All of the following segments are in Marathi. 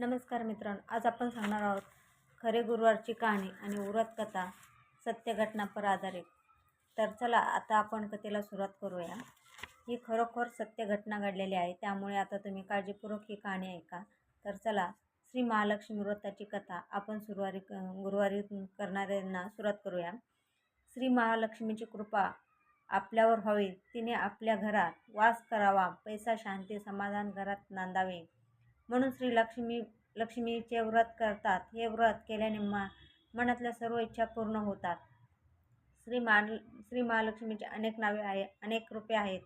नमस्कार मित्रांनो आज आपण सांगणार आहोत खरे गुरुवारची कहाणी आणि व्रत कथा सत्य घटनापर आधारित. तर चला आता आपण कथेला सुरुवात करूया. ही खरोखर सत्य घटना घडलेली आहे त्यामुळे आता तुम्ही काळजीपूर्वक ही कहाणी ऐका. तर चला श्री महालक्ष्मी व्रताची कथा आपण सुरुवारी क- गुरुवारी करणाऱ्यांना सुरुवात करूया. श्री महालक्ष्मीची कृपा आपल्यावर व्हावी. तिने आपल्या घरात वास करावा पैसा शांती समाधान घरात नांदावे. म्हणून श्री लक्ष्मी लक्ष्मीचे व्रत करतात. हे व्रत केल्याने मा मनातल्या सर्व इच्छा पूर्ण होतात. श्री मा श्री महालक्ष्मीचे अनेक नावे आहे अनेक रूपे आहेत.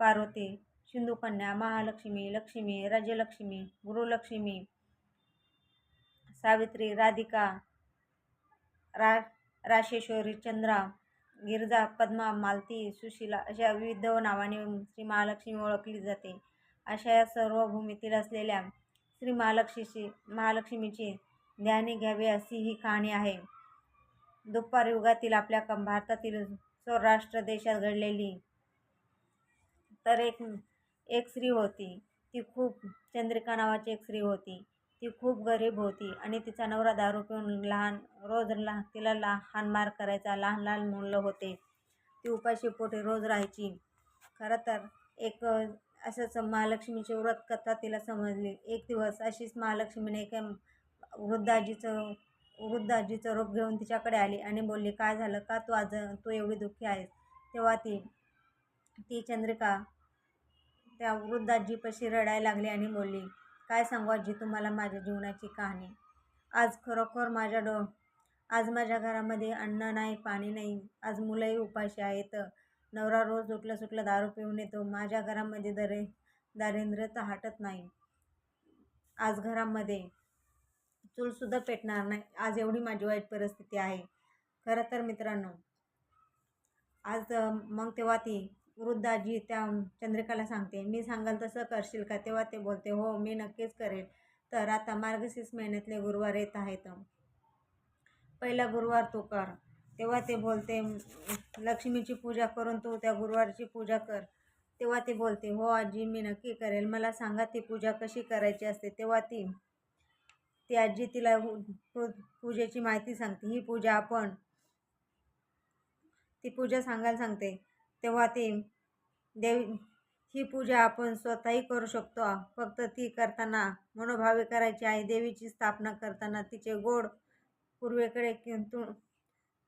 पार्वती सिंधुकन्या महालक्ष्मी लक्ष्मी राजलक्ष्मी गुरुलक्ष्मी सावित्री राधिका रा राशेश्वरी चंद्रा गिरजा पद्मा मालती सुशीला अशा विविध नावाने श्री महालक्ष्मी ओळखली जाते. अशा या सर्व भूमीतील असलेल्या श्री महालक्ष्मीची महालक्ष्मीची ध्यानी घ्यावी अशी ही कहाणी आहे. दुपार युगातील आपल्या कम भारतातील सौराष्ट्र देशात घडलेली तर एक एक स्त्री होती. ती खूप चंद्रिका नावाची एक स्त्री होती. ती खूप गरीब होती आणि तिचा नवरा दारू पिऊन लहान रोज लहा तिला लहान मार करायचा. लहान लहान मुलं होते. ती उपाशी पोटे रोज राहायची. खरं तर एक असंच महालक्ष्मीची व्रत कथा तिला समजली. एक दिवस अशीच महालक्ष्मीने एका वृद्धाजीचं वृद्धाजीचं रूप घेऊन तिच्याकडे आली आणि बोलली काय झालं? का तू आज तू एवढी दुःखी आहेस? तेव्हा ती ती चंद्रिका त्या वृद्धाजीपाशी रडायला लागली आणि बोलली काय सांगू आजी तुम्हाला माझ्या जीवनाची कहाणी. आज खरोखर माझ्या डो आज माझ्या घरामध्ये अन्न नाही पाणी नाही आज मुलंही उपाशी आहेत. नवरा रोज उठलं सुटला दारू पिऊन येतो. माझ्या घरामध्ये दरे दारिद्र्यता हटत नाही. आज घरामध्ये चूलसुद्धा पेटणार नाही. आज एवढी माझी वाईट परिस्थिती आहे. खरं तर मित्रांनो आज मग तेव्हा ती वृद्धाजी त्या चंद्रिकाला सांगते मी सांगाल तसं करशील का? तेव्हा ते बोलते हो मी नक्कीच करेल. तर आता मार्गशीर्ष महिन्यातले गुरुवार येत आहेत. पहिला गुरुवार तू कर. तेव्हा ते बोलते लक्ष्मीची पूजा करून तू त्या गुरुवारची पूजा कर. तेव्हा ते बोलते हो आजी मी नक्की करेल. मला सांगा ती पूजा कशी करायची असते. तेव्हा ती ती आजी तिला पूजेची माहिती सांगते. ही पूजा आपण ती पूजा सांगायला सांगते. तेव्हा ती देवी ही पूजा आपण स्वतःही करू शकतो. फक्त ती करताना मनोभावे करायची आहे. देवीची स्थापना करताना तिचे गोड पूर्वेकडे किंतु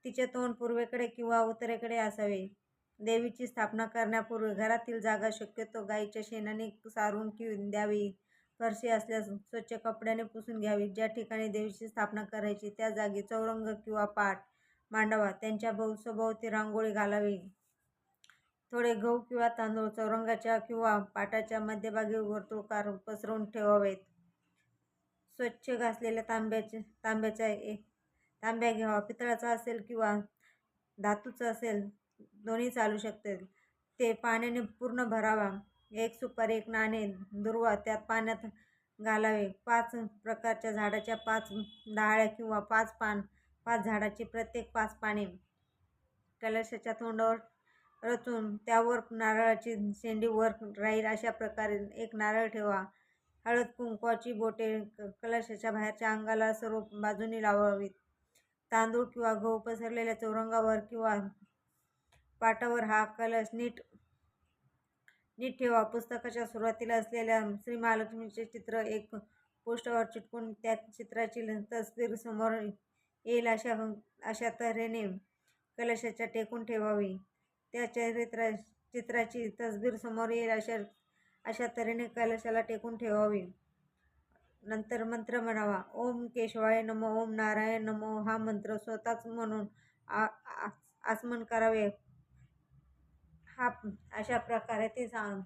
तिचे तोंड पूर्वेकडे किंवा उत्तरेकडे असावे. देवीची स्थापना करण्यापूर्वी घरातील जागा शक्यतो गाईच्या शेणाने सारून की द्यावी. फरशी असल्यास स्वच्छ कपड्याने पुसून घ्यावी. ज्या ठिकाणी देवीची स्थापना करायची त्या जागी चौरंग किंवा पाट मांडावा. त्यांच्या भोवसोभोवती रांगोळी घालावी. थोडे गहू किंवा तांदूळ चौरंगाच्या किंवा पाटाच्या मध्यभागी वर्तुळकार पसरवून ठेवावेत. स्वच्छ घासलेल्या तांब्याचे तांब्याचा एक तांब्या घ्यावा पितळाचा असेल किंवा धातूचं असेल दोन्ही चालू शकते. ते पाण्याने पूर्ण भरावा. एक सुपारी एक नाणे दुर्वा त्यात पाण्यात घालावे. पाच प्रकारच्या झाडाच्या पाच डाळ्या किंवा पाच पान पाच झाडाची प्रत्येक पाच पाने. कलशाच्या तोंडावर रचून त्यावर नारळाची शेंडी वर राहील अशा प्रकारे एक नारळ ठेवा. हळद कुंकवाची बोटे क- कलशाच्या बाहेरच्या अंगाला सर्व बाजूनी लावावीत. तांदूळ किंवा गहू पसरलेल्या चौरंगावर किंवा पाटावर हा कलश नीट नीट ठेवा. पुस्तकाच्या सुरुवातीला असलेल्या श्री महालक्ष्मीचे चित्र एक पोस्टवर चिटकून त्या चित्राची तस्वीर समोर येईल अशा अशा तऱ्हेने कलशाच्या टेकून ठेवावी. त्या चरित्रा चित्राची तस्वीर समोर येईल अशा अशा तऱ्हेने कलशाला टेकून ठेवावी. नंतर मंत्र म्हणावा. ओम केशवाय नमो ओम नारायण नमो हा मंत्र स्वतःच म्हणून आ करावे. हा अशा प्रकारे ते सांग.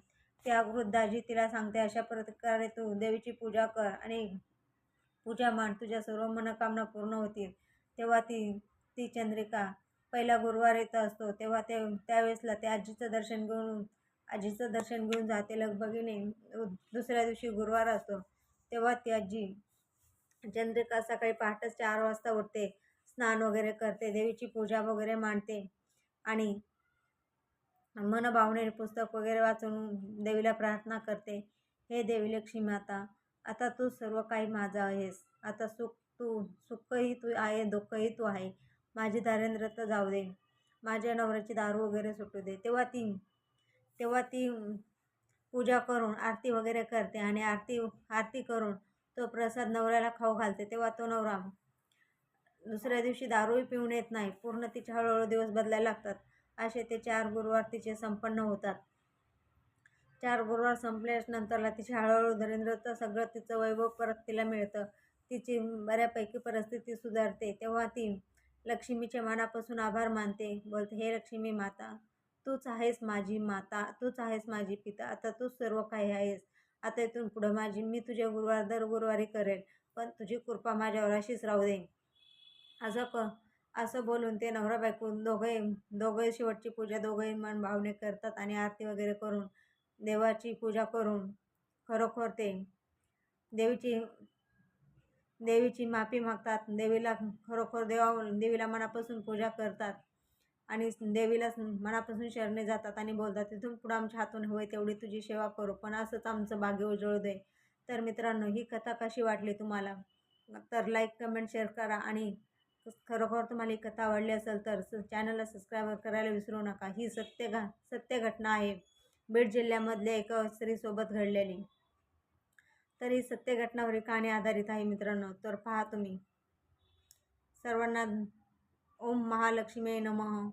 त्या वृद्धाजी तिला सांगते अशा प्रकारे तू देवीची पूजा कर आणि पूजा मान तुझ्या सर्व मनोकामना पूर्ण होतील. तेव्हा ती ती चंद्रिका पहिला गुरुवार येत असतो. तेव्हा ते त्यावेळेसला ते आजीचं दर्शन घेऊन आजीचं दर्शन घेऊन जाते. लगबगीने दुसऱ्या दिवशी गुरुवार असतो. तेव्हा ती आजी चंद्रिका सकाळी पहाटेच चार वाजता उठते स्नान वगैरे करते देवीची पूजा वगैरे मांडते आणि मनभावने पुस्तक वगैरे वाचून देवीला प्रार्थना करते. हे देवी लक्ष्मी माता आता तू सर्व काही माझं आहेस. आता सुख तू सुखही तू आहे दुःखही तू आहे. माझी दारिद्र्य तर जाऊ दे. माझ्या नवऱ्याची दारू वगैरे सुटू दे. तेव्हा ती तेव्हा ती पूजा करून आरती वगैरे करते आणि आरती आरती करून तो प्रसाद नवऱ्याला खाऊ घालते तेव्हा तो नवरा दुसऱ्या दिवशी दारूही पिऊन येत नाही. पूर्ण तिचे हळूहळू दिवस बदलायला लागतात. असे ते चार गुरुवार तिचे संपन्न होतात. चार गुरुवार संपल्यानंतरला तिचे हळूहळू दरिद्रता सगळं तिचं वैभव परत तिला मिळतं. तिची बऱ्यापैकी परिस्थिती सुधारते. तेव्हा ती लक्ष्मीच्या मनापासून आभार मानते. बोलते हे लक्ष्मी माता तूच आहेस माझी माता तूच आहेस माझी पिता आता तूच सर्व काही आहेस. आता इथून पुढं माझी मी तुझे गुरुवार दर गुरुवारी करेल पण तुझी कृपा माझ्यावर अशीच राहू दे. असं क असं बोलून ते नवरा बायकून दोघे दोघे शेवटची पूजा दोघंही मन भावने करतात आणि आरती वगैरे करून देवाची पूजा करून खरोखर ते देवीची देवीची माफी मागतात. देवीला खरोखर देवा देवीला मनापासून पूजा करतात. आणि देवीला मनापासून शरणे जातात आणि बोलतात तिथून पुढं आमच्या हातून होय तेवढी तुझी सेवा करू. पण असंच आमचं भाग्य उजळू दे. तर मित्रांनो ही कथा कशी वाटली तुम्हाला? तर लाईक कमेंट शेअर करा आणि खरोखर तुम्हाला ही कथा आवडली असेल तर चॅनलला सबस्क्राईब करायला विसरू नका. ही सत्य घा सत्य घटना आहे. बीड जिल्ह्यामधल्या एका स्त्रीसोबत घडलेली. तर ही सत्य घटनावर कहाणी आधारित आहे मित्रांनो. तर पहा तुम्ही. सर्वांना ओम महालक्ष्मी नमः.